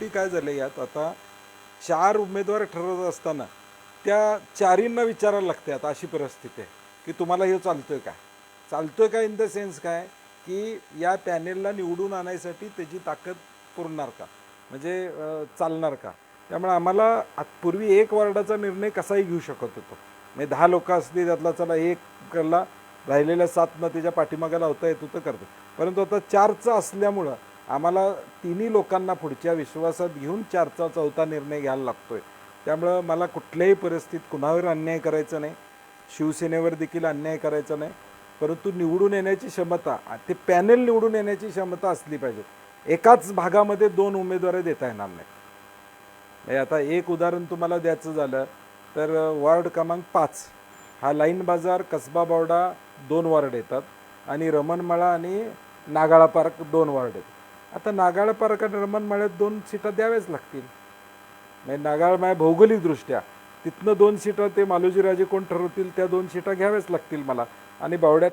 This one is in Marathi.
शेवटी काय झालं यात? आता चार उमेदवार ठरवत असताना त्या चारींना विचारायला लागते आता अशी परिस्थिती आहे. की तुम्हाला हे चालतोय का चालतोय का इन द सेन्स काय? की या पॅनेलला निवडून आणायसाठी त्याची ताकद पुरणार का? म्हणजे चालणार का? त्यामुळे आम्हाला पूर्वी एक वार्डाचा निर्णय कसाही घेऊ शकत होतो. म्हणजे दहा लोक असली त्यातला चला एक करला राहिलेल्या सातनं त्याच्या पाठीमागे लावता येत होतं करतो परंतु आता चारचं असल्यामुळं आम्हाला तिन्ही लोकांना पुढच्या विश्वासात घेऊन चारचा चौथा निर्णय घ्यायला लागतोय. त्यामुळं मला कुठल्याही परिस्थितीत कुणावर अन्याय करायचा नाही. शिवसेनेवर देखील अन्याय करायचा नाही. परंतु निवडून येण्याची क्षमता ते पॅनेल निवडून येण्याची क्षमता असली पाहिजे. एकाच भागामध्ये दोन उमेदवार देता येणार नाही म्हणजे आता एक उदाहरण तुम्हाला द्यायचं झालं तर वॉर्ड क्रमांक पाच. हा लाईन बाजार कसबा बावडा दोन वॉर्ड येतात आणि रमणमाळा आणि नागाळा पार्क दोन वॉर्ड येतात. आता नागाळ पारकर आणि रमणमाळ्यात दोन सीटा द्याव्याच लागतील. म्हणजे नागाळमाळ्या भौगोलिकदृष्ट्या तिथनं दोन सीटा ते मालोजीराजे कोण ठरवतील त्या दोन सीटा घ्याव्याच लागतील मला. आणि बावड्यात